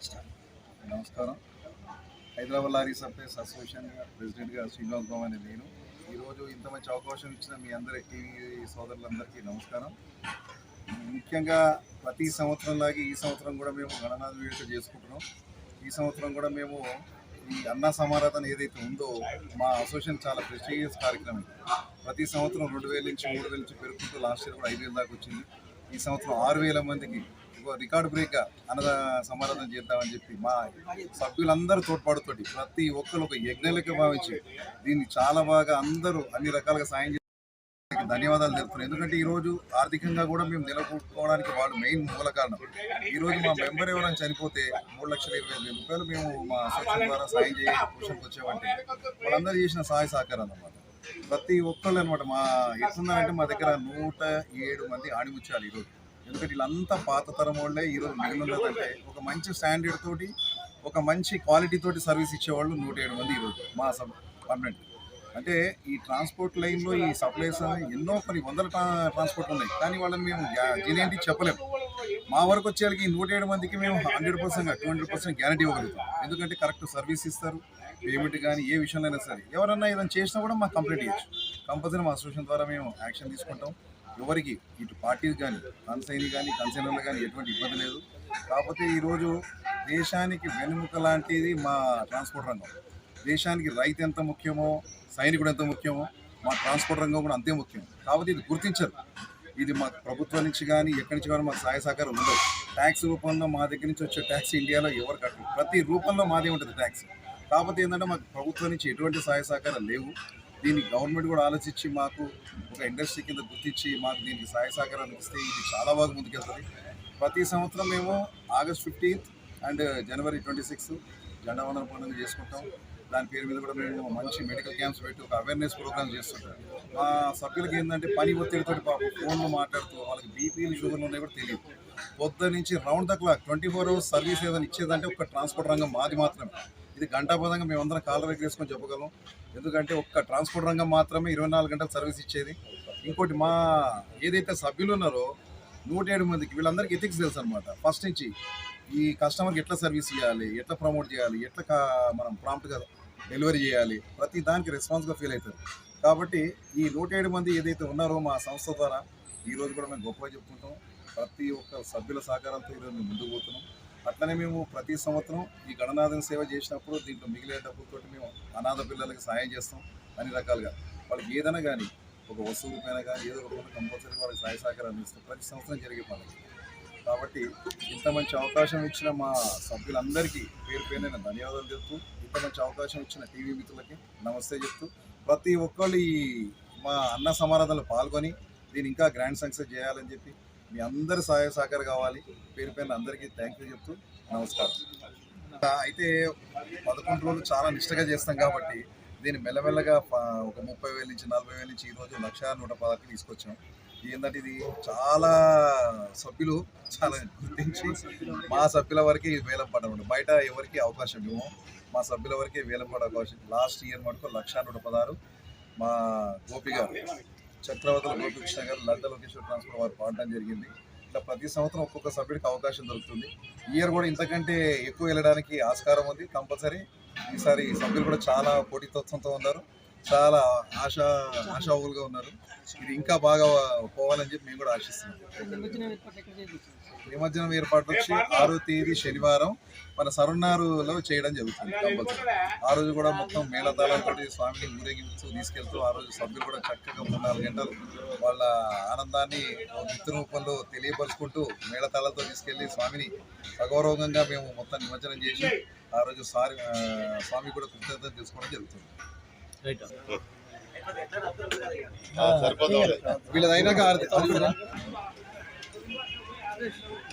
నమస్కారం. Hyderabad lorry supplies association ప్రెసిడెంట్గా శ్రీనివాస్ బాబు అని నేను. ఈరోజు ఇంత మంచి అవకాశం ఇచ్చిన మీ అందరి టీవీ సోదరులందరికీ నమస్కారం. ముఖ్యంగా ప్రతి సంవత్సరంలాగే ఈ సంవత్సరం కూడా మేము గణనాథ వేడుక చేసుకుంటున్నాం. ఈ సంవత్సరం కూడా మేము ఈ అన్న సమారాధన ఏదైతే ఉందో మా అసోసియేషన్ చాలా ప్రెస్టీజియస్ కార్యక్రమం ప్రతి సంవత్సరం రెండు వేల నుంచి మూడు వేల నుంచి పెరుగుకుంటూ లాస్ట్ ఇయర్ కూడా ఐదు వేల దాకా వచ్చింది. ఈ సంవత్సరం ఆరు వేల మందికి రికార్డ్ బ్రేక్ అన్నద సమారాధన చేద్దామని చెప్పి మా సభ్యులందరూ తోడ్పాటుతోటి ప్రతి ఒక్కరు ఒక యజ్ఞలకి భావించి దీన్ని చాలా బాగా అందరూ అన్ని రకాలుగా సాయం చేసి ధన్యవాదాలు తెలుపుతున్నాను ఎందుకంటే ఈ రోజు ఆర్థికంగా కూడా మేము నిలబడుకోవడానికి వాళ్ళు మెయిన్ మూల కారణం. ఈరోజు మా మెంబర్ ఎవరైనా చనిపోతే మూడు లక్షల ఇరవై వేల రూపాయలు మేము మా అసోసియేషన్ ద్వారా సాయం చేయ పోషణకు వచ్చామంటే వాళ్ళందరూ చేసిన సహాయ సహకారాలు అనమాట ప్రతి ఒక్కళ్ళు అనమాట మా ఎట్లున్నారంటే మా దగ్గర నూట ఏడు మంది ఆడిముచ్చాలి ఈరోజు ఎందుకంటే వీళ్ళంతా పాత తరం వాళ్ళే ఈరోజు మిగిలినదంటే ఒక మంచి స్టాండర్డ్ తోటి ఒక మంచి క్వాలిటీ తోటి సర్వీస్ ఇచ్చేవాళ్ళు నూట ఏడు మంది ఈరోజు మా సబ్ పర్మనెంట్ అంటే ఈ ట్రాన్స్పోర్ట్ లైన్లో ఈ సప్లైస్ ఎన్నో కొన్ని వందల ట్రాన్స్పోర్ట్ ఉన్నాయి. కానీ వాళ్ళని మేము జెనేంటి చెప్పలేము మా వరకు వచ్చేసరికి నూట ఏడు మందికి మేము hundred percent two hundred percent guarantee ఇవ్వగలుగుతాం. ఎందుకంటే కరెక్ట్ సర్వీస్ ఇస్తారు. పేమెంట్ కానీ ఏ విషయంలో అయినా సరే. ఎవరన్నా ఏదైనా చేసినా కూడా మాకు కంప్లీట్ ఇవ్వచ్చు కంపల్సరీ మా అసోసియేషన్ ద్వారా మేము యాక్షన్ తీసుకుంటాం. ఎవరికి? ఇటు పార్టీలు కానీ కన్సైన్ కానీ కన్సైనర్లు కానీ ఎటువంటి ఇబ్బంది లేదు. కాకపోతే ఈరోజు దేశానికి వెనుముక లాంటిది మా ట్రాన్స్పోర్ట్ రంగం. దేశానికి రైతు ఎంత ముఖ్యమో సైనికుడు ఎంత ముఖ్యమో మా ట్రాన్స్పోర్ట్ రంగం కూడా అంతే ముఖ్యం. కాబట్టి ఇది గుర్తించరు. ఇది మా ప్రభుత్వం నుంచి కానీ ఎక్కడి నుంచి కానీ మాకు సహాయ సహకారం ఉండదు ట్యాక్స్ రూపంలో మా దగ్గర నుంచి వచ్చే ట్యాక్స్ ఇండియాలో ఎవరు కట్టరు. ప్రతి రూపంలో మాదే ఉంటుంది ట్యాక్స్. కాకపోతే ఏంటంటే మాకు ప్రభుత్వం నుంచి ఎటువంటి సహాయ సహకారాలు లేవు. దీన్ని గవర్నమెంట్ కూడా ఆలోచించి మాకు ఒక ఇండస్ట్రీ కింద గుర్తించి మాకు దీనికి సహాయ సహకారాలు ఇస్తే ఇది చాలా బాగా ముందుకెళ్తుంది. ప్రతి సంవత్సరం మేము August fifteenth and January twenty six జెండా వందన పండుగ చేసుకుంటాం. దాని పేరు మీద కూడా మేము మంచి మెడికల్ క్యాంప్స్ పెట్టి ఒక అవేర్నెస్ ప్రోగ్రామ్ చేస్తుంటాం. మా సభ్యులకి ఏంటంటే పని ఒత్తిడితో పాపం ఫోన్లో మాట్లాడుతూ వాళ్ళకి బీపీలు షుగర్లు ఉన్నాయి కూడా తెలియదు. పొద్దు నుంచి round the clock twenty four hours service ఏదైనా ఇచ్చేదంటే ఒక ట్రాన్స్పోర్ట్ రంగం మాది మాత్రమే. ఇది గంటాపదంగా మేమందరం కాలర్ దగ్గర చెప్పగలం. ఎందుకంటే ఒక్క ట్రాన్స్పోర్ట్ రంగం మాత్రమే ఇరవై నాలుగు గంటలు సర్వీస్ ఇచ్చేది. ఇంకోటి మా ఏదైతే సభ్యులు ఉన్నారో నూట ఏడు మందికి వీళ్ళందరికీ ఎథిక్స్ తెలుసు అనమాట ఫస్ట్ నుంచి ఈ కస్టమర్కి ఎట్లా సర్వీస్ ఇవ్వాలి ఎట్లా ప్రమోట్ చేయాలి ఎట్లా మనం ప్రాంప్ట్గా డెలివరీ చేయాలి ప్రతి దానికి రెస్పాన్స్గా ఫీల్ అవుతారు. కాబట్టి ఈ నూట ఏడు మంది ఏదైతే ఉన్నారో మా సంస్థ ద్వారా ఈరోజు కూడా మేము గొప్పగా చెప్పుకుంటాం. ప్రతి ఒక్క సభ్యుల సహకారంతో ఈరోజు మేము ముందుకు పోతున్నాం. అట్లనే మేము ప్రతి సంవత్సరం ఈ గణనాథన సేవ చేసినప్పుడు దీంట్లో మిగిలే డబ్బులతో మేము అనాథ పిల్లలకి సాయం చేస్తాం అన్ని రకాలుగా. వాళ్ళకి ఏదైనా కానీ ఒక వస్తువు పైన కానీ ఏదో రూపంలో కంపల్సరీ వాళ్ళకి సహాయ సహకారం ఇస్తాం ప్రతి సంవత్సరం జరిగే పనులు. కాబట్టి ఇంత మంచి అవకాశం ఇచ్చిన మా సభ్యులందరికీ పేరు పేరు నేను ధన్యవాదాలు చెప్తూ ఇంత మంచి అవకాశం ఇచ్చిన టీవీ మిత్రులకి నమస్తే చెప్తూ ప్రతి ఒక్కళ్ళు ఈ మా అన్న సమారాధనలో పాల్గొని దీన్ని ఇంకా గ్రాండ్ సక్సెస్ చేయాలని చెప్పి మీ అందరి సహాయ సహకారం కావాలి. పేరు పైన అందరికీ థ్యాంక్ యూ చెప్తూ నమస్కారం. అయితే పదకొండు రోజులు చాలా నిష్టగా చేస్తాం కాబట్టి దీన్ని మెల్లమెల్లగా ఒక ముప్పై వేల నుంచి నలభై వేల నుంచి ఈరోజు లక్ష నూట పదకి తీసుకొచ్చాం. ఏంటంటే ఇది చాలా సభ్యులు చాలా గుర్తించి మా సభ్యుల వరకే వేలం పడడం బయట ఎవరికి అవకాశం ఇవ్వము. మా సభ్యుల వరకే వేలం పడే అవకాశం లాస్ట్ ఇయర్ మటుకు లక్ష నూట పదహారు మా గోపి గారు. చక్రవర్తుల గోపికృష్ణ గారు లడ్డ లోకేశ్వర ట్రాన్స్ఫర్ వారు పాడడం జరిగింది. ఇట్లా ప్రతి సంవత్సరం ఒక్కొక్క సభ్యుడికి అవకాశం దొరుకుతుంది. ఇయర్ కూడా ఇంతకంటే ఎక్కువ వెళ్ళడానికి ఆస్కారం ఉంది కంపల్సరీ. ఈసారి సభ్యులు కూడా చాలా పోటీతత్వంతో ఉన్నారు. చాలా ఆశా ఆశావులుగా ఉన్నారు. ఇది ఇంకా బాగా పోవాలని చెప్పి మేము కూడా ఆశిస్తున్నాం. నిమజ్జనం ఏర్పాటు వచ్చి ఆరో తేదీ శనివారం మన సరున్నారులో చేయడం జరుగుతుంది. కంపల్సరీ. ఆ రోజు కూడా మొత్తం మేళతాళంతో స్వామిని ఊరేగించు తీసుకెళ్తూ ఆ రోజు సభ్యులు కూడా చక్కగా మూడు నాలుగు గంటలు వాళ్ళ ఆనందాన్ని నృత్య రూపంలో తెలియపరుచుకుంటూ మేళతాళాలతో తీసుకెళ్ళి స్వామిని సగౌరవంగా మేము మొత్తం నిమజ్జనం చేసి ఆ రోజు సారి స్వామి కూడా కృతజ్ఞత తెలుసుకోవడం జరుగుతుంది. సరిపోతుంది. Thank you.